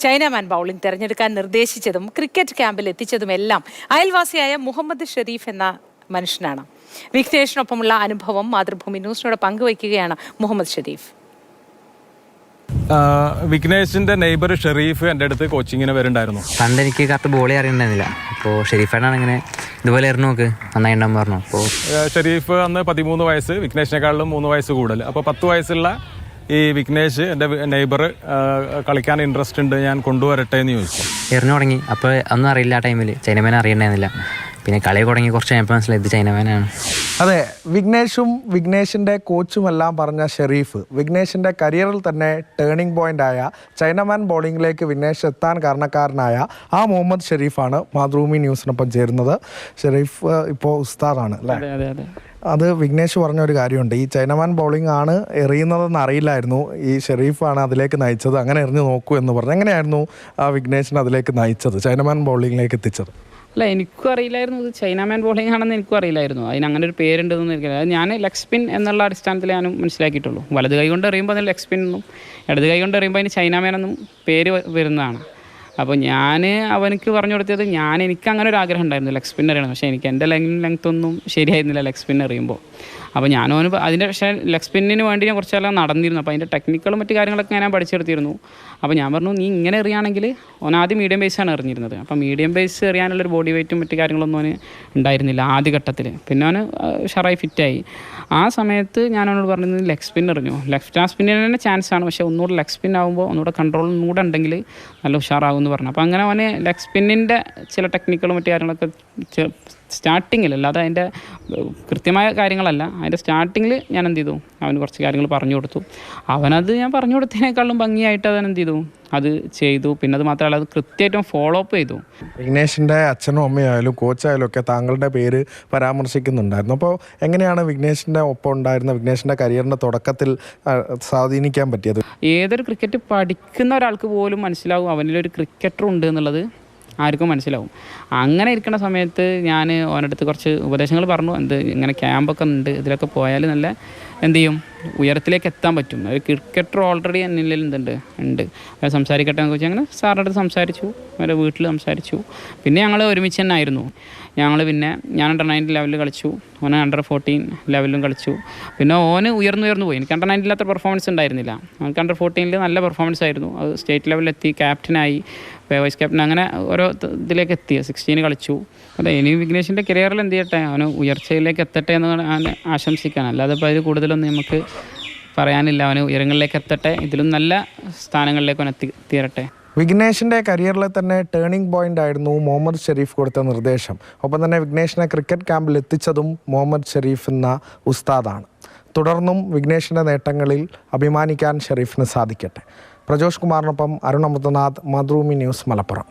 Chinaman bowling തിരഞ്ഞെടുക്കാൻ നിർദ്ദേശിച്ചതും cricket ക്യാമ്പിൽ എത്തിച്ചതുമെല്ലാം അയൽവാസിയായ മുഹമ്മദ് ഷെരീഫ് എന്ന മനുഷ്യനാണ്. വിഘ്നേഷിനൊപ്പമുള്ള അനുഭവം മാതൃഭൂമി ന്യൂസിനോട് പങ്കുവയ്ക്കുകയാണ് മുഹമ്മദ് ഷെരീഫ്. ആ, വിഘ്നേഷിന്റെ നെയ്ബർ ഷെരീഫ് എന്റെ അടുത്ത് കോച്ചിങ്ങിന് വരുന്നുണ്ടായിരുന്നു. പണ്ട് എനിക്ക് കറക്റ്റ് ബോളി അറിയണ്ടായിരുന്നില്ല. അപ്പോൾ ഷെരീഫാണ് ഇങ്ങനെ ഇതുപോലെ നോക്ക്. നന്നായി പറഞ്ഞു. അപ്പോൾ ഷെരീഫ് അന്ന് പതിമൂന്ന് വയസ്സ് വിഘ്നേഷിനെക്കാളും മൂന്ന് വയസ്സ് കൂടുതൽ. അപ്പോൾ പത്ത് വയസ്സുള്ള ഈ വിഘ്നേഷ് എന്റെ നെയ്ബർ കളിക്കാൻ ഇൻട്രസ്റ്റ് ഉണ്ട് ഞാൻ കൊണ്ടുവരട്ടെ എന്ന് ചോദിച്ചു. എറിഞ്ഞു തുടങ്ങി. അപ്പോൾ ഒന്നും അറിയില്ല ആ ടൈമിൽ ചൈനമേനെ അറിയണ്ടായിരുന്നില്ല. പിന്നെ കളി തുടങ്ങി കുറച്ച് കഴിഞ്ഞപ്പോൾ മനസ്സിലായി ഇത് ചൈനമാനാണ്. അതെ വിഘ്നേഷും വിഘ്നേഷിന്റെ കോച്ചുമെല്ലാം പറഞ്ഞ ഷെരീഫ് വിഘ്നേഷിന്റെ കരിയറിൽ തന്നെ ടേണിംഗ് പോയിന്റ് ആയ ചൈനമാൻ ബോളിംഗിലേക്ക് വിഘ്നേഷ് എത്താൻ കാരണക്കാരനായ ആ മുഹമ്മദ് ഷെരീഫാണ് മാതൃഭൂമി ന്യൂസിനൊപ്പം ചേരുന്നത്. ഷെരീഫ് ഇപ്പോൾ ഉസ്താദാണ് അല്ലേ? അതെ വിഘ്നേഷ് പറഞ്ഞ ഒരു കാര്യമുണ്ട്. ഈ ചൈനമാൻ ബോളിംഗ് ആണ് എറിയുന്നതെന്ന് അറിയില്ലായിരുന്നു. ഈ ഷെരീഫാണ് അതിലേക്ക് നയിച്ചത്. അങ്ങനെ എറിഞ്ഞു നോക്കൂ എന്ന് പറഞ്ഞു എങ്ങനെയായിരുന്നു ആ വിഘ്നേഷിനെ അതിലേക്ക് നയിച്ചത്? ചൈനമാൻ ബോളിംഗിലേക്ക് എത്തിച്ചത്. അല്ല എനിക്കും അറിയില്ലായിരുന്നു ഇത് ചൈനാമാൻ ബോളിംഗ് ആണെന്ന് എനിക്കും അറിയില്ലായിരുന്നു. അതിന് അങ്ങനെ ഒരു പേരുണ്ടെന്ന് എനിക്കറിയില്ല. ഞാൻ ലെഗ് സ്പിൻ എന്നുള്ള അടിസ്ഥാനത്തിൽ ഞാൻ മനസ്സിലാക്കിയിട്ടുള്ളൂ. വലത് കൈ കൊണ്ട് എറിയുമ്പോൾ അതിന് ലെഗ് സ്പിൻ എന്നും ഇടത് കൈ കൊണ്ട് എറിയുമ്പോൾ അതിന് ചൈനാമാൻ എന്നും പേര് വരുന്നതാണ്. അപ്പോൾ ഞാൻ അവനക്ക് പറഞ്ഞു കൊടുത്തത് ഞാൻ എനിക്ക് അങ്ങനെ ഒരു ആഗ്രഹം ഉണ്ടായിരുന്നു ലെഗ് സ്പിന്നർ ചെയ്യണം പക്ഷേ എനിക്ക് എന്റെ ലെങ് ലെങ്ത് ഒന്നും ശരിയായിരുന്നില്ല ലെഗ് സ്പിന്നർ എറിയുമ്പോൾ അപ്പോൾ ഞാൻ അവന് അതിന്റെ പക്ഷേ ലെഗ് സ്പിന്നിന് വേണ്ടി ഞാൻ കുറച്ചെല്ലാം നടന്നിരുന്നു. അപ്പോൾ അതിന്റെ ടെക്നിക്കലും മറ്റു കാര്യങ്ങളൊക്കെ ഞാൻ പഠിച്ചെടുത്തിരുന്നു. അപ്പോൾ ഞാൻ പറഞ്ഞു നീ ഇങ്ങനെ എറിയുകയാണെങ്കിൽ ഓൻ ആദ്യം മീഡിയം ബേസാണ് എറിഞ്ഞിരുന്നത്. അപ്പോൾ മീഡിയം ബേസ് എറിയാനുള്ളൊരു ബോഡി വെയ്റ്റും മറ്റു കാര്യങ്ങളൊന്നും അവന് ഉണ്ടായിരുന്നില്ല ആദ്യ ഘട്ടത്തിൽ പിന്നെ അവന് ഷറായി ഫിറ്റായി ആ സമയത്ത് ഞാൻ അവനോട് പറഞ്ഞത് ലെഗ് സ്പിൻ എറിഞ്ഞു? ലെഫ്റ്റ് ആ സ്പിന്നിന് തന്നെ ആണ്. പക്ഷേ ഒന്നുകൂടെ ലെഗ് സ്പിൻ ആകുമ്പോൾ ഒന്നുകൂടെ കൺട്രോൾ ഒന്നുകൂടെ ഉണ്ടെങ്കിൽ നല്ല ഉഷാറാകും എന്ന് പറഞ്ഞു. അപ്പോൾ അങ്ങനെ അവന് ലെഗ് സ്പിന്നിന്റെ ചില ടെക്നിക്കുകളും മറ്റു കാര്യങ്ങളൊക്കെ സ്റ്റാർട്ടിങ്ങിൽ അല്ലാതെ അതിന്റെ കൃത്യമായ കാര്യങ്ങളല്ല. അതിന്റെ സ്റ്റാർട്ടിങ്ങിൽ ഞാൻ എന്ത് ചെയ്തു? അവന് കുറച്ച് കാര്യങ്ങൾ പറഞ്ഞു കൊടുത്തു. അവനത് ഞാൻ പറഞ്ഞു കൊടുത്തതിനേക്കാളും ഭംഗിയായിട്ട് അവൻ എന്ത് ചെയ്തു? അത് ചെയ്തു. പിന്നെ അത് മാത്രമല്ല അത് കൃത്യമായിട്ടും ഫോളോ അപ്പ് ചെയ്തു. വിഘ്നേഷിന്റെ അച്ഛനും അമ്മയായാലും കോച്ചായാലും ഒക്കെ താങ്കളുടെ പേര് പരാമർശിക്കുന്നുണ്ടായിരുന്നു. അപ്പോൾ എങ്ങനെയാണ് വിഘ്നേഷിന്റെ ഒപ്പം ഉണ്ടായിരുന്ന വിഘ്നേഷിന്റെ കരിയറിന്റെ തുടക്കത്തിൽ സ്വാധീനിക്കാൻ പറ്റിയത്? ഏതൊരു ക്രിക്കറ്റ് പഠിക്കുന്ന ഒരാൾക്ക് പോലും മനസ്സിലാവും അവനിലൊരു ക്രിക്കറ്റർ ഉണ്ട് എന്നുള്ളത്. ആർക്കും മനസ്സിലാവും. അങ്ങനെ ഇരിക്കുന്ന സമയത്ത് ഞാൻ ഓനടുത്ത് കുറച്ച് ഉപദേശങ്ങൾ പറഞ്ഞു. എന്ത് ഇങ്ങനെ ക്യാമ്പൊക്കെ ഉണ്ട് ഇതിലൊക്കെ പോയാൽ നല്ല എന്ത് ചെയ്യും? ഉയരത്തിലേക്ക് എത്താൻ പറ്റും. ഒരു ക്രിക്കറ്റർ ഓൾറെഡി എന്നിൽ എന്തുണ്ട്? ഉണ്ട്. സംസാരിക്കട്ടെ എന്ന് വെച്ചാൽ അങ്ങനെ സാറിന്റെ അടുത്ത് സംസാരിച്ചു. അവരെ വീട്ടിൽ സംസാരിച്ചു. പിന്നെ ഞങ്ങൾ ഒരുമിച്ച് തന്നെ ആയിരുന്നു. ഞങ്ങൾ പിന്നെ ഞാൻ അണ്ടർ നയന്റീൻ ലെവലിൽ കളിച്ചു. ഓന് അണ്ടർ ഫോർട്ടീൻ ലെവലിലും കളിച്ചു. പിന്നെ ഓന് ഉയർന്നു ഉയർന്നു പോയി. എനിക്ക് അണ്ടർ നയന്റീൻ അത്ര പെർഫോമൻസ് ഉണ്ടായിരുന്നില്ല. എനിക്ക് അണ്ടർ ഫോർട്ടീനിൽ നല്ല പെർഫോമൻസ് ആയിരുന്നു. അത് സ്റ്റേറ്റ് ലെവലിലെത്തി ക്യാപ്റ്റനായി വൈസ് ക്യാപ്റ്റൻ അങ്ങനെ ഓരോ ഇതിലേക്ക് എത്തി. സിക്സ്റ്റീന് കളിച്ചു. അതെ ഇനി വിഘ്നേഷിന്റെ കരിയറിൽ എന്ത് ചെയ്യട്ടെ അവന് ഉയർച്ചയിലേക്ക് എത്തട്ടെ എന്ന് ആശംസിക്കാൻ അല്ലാതെ ഇപ്പോൾ അതിൽ കൂടുതലൊന്നും നമുക്ക് പറയാനില്ല. അവന് ഉയരങ്ങളിലേക്ക് എത്തട്ടെ. ഇതിലും നല്ല സ്ഥാനങ്ങളിലേക്ക് അവൻ എത്തി തീരട്ടെ വിഘ്നേഷിന്റെ കരിയറിലെ തന്നെ ടേണിംഗ് പോയിന്റ് ആയിരുന്നു മുഹമ്മദ് ഷെരീഫ് കൊടുത്ത നിർദ്ദേശം. ഒപ്പം തന്നെ വിഘ്നേഷിനെ ക്രിക്കറ്റ് ക്യാമ്പിൽ എത്തിച്ചതും മുഹമ്മദ് ഷെരീഫ് എന്ന ഉസ്താദാണ്. തുടർന്നും വിഘ്നേഷിന്റെ നേട്ടങ്ങളിൽ അഭിമാനിക്കാൻ ഷെരീഫിന് സാധിക്കട്ടെ. പ്രജോഷ് കുമാറിനൊപ്പം അരുൺ അമൃതനാഥ് ന്യൂസ് മലപ്പുറം.